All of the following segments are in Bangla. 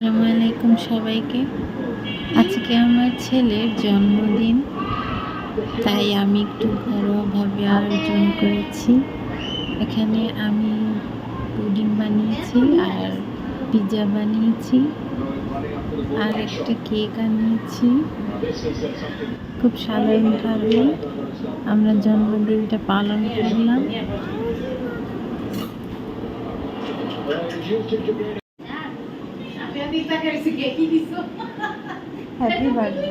আসসালামু আলাইকুম সবাইকে। আজকে আমার ছেলের জন্মদিন, তাই আমি একটু ঘরোয়াভাবে আয়োজন করেছি। এখানে আমি পুডিং বানিয়েছি আর পিৎজা বানিয়েছি আর একটা কেক আনিয়েছি। খুব সাধারণভাবে আমরা জন্মদিনটা পালন করলাম। হ্যাপি বার্থডে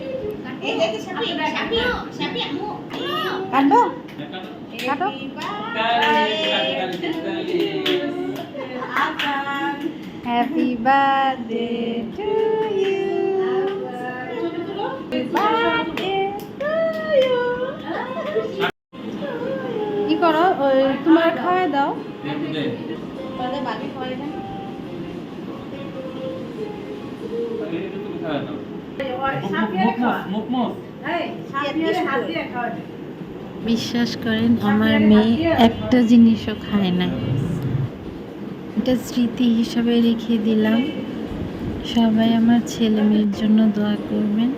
কাটো কাটো? Happy birthday to you birthday to you কি করো? ওই তোমার খাওয়াই দাও বিশ্বাস করেন আমার মেয়ে একটা জিনিসও খায় না। এটা স্মৃতি হিসাবে রেখে দিলাম। সবাই আমার ছেলে মেয়ের জন্য দোয়া করবেন।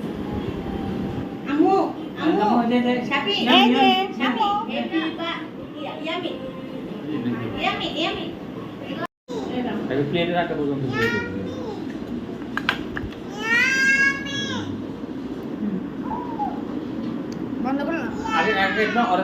প্লেটে রাখা পর্যন্ত आगे में और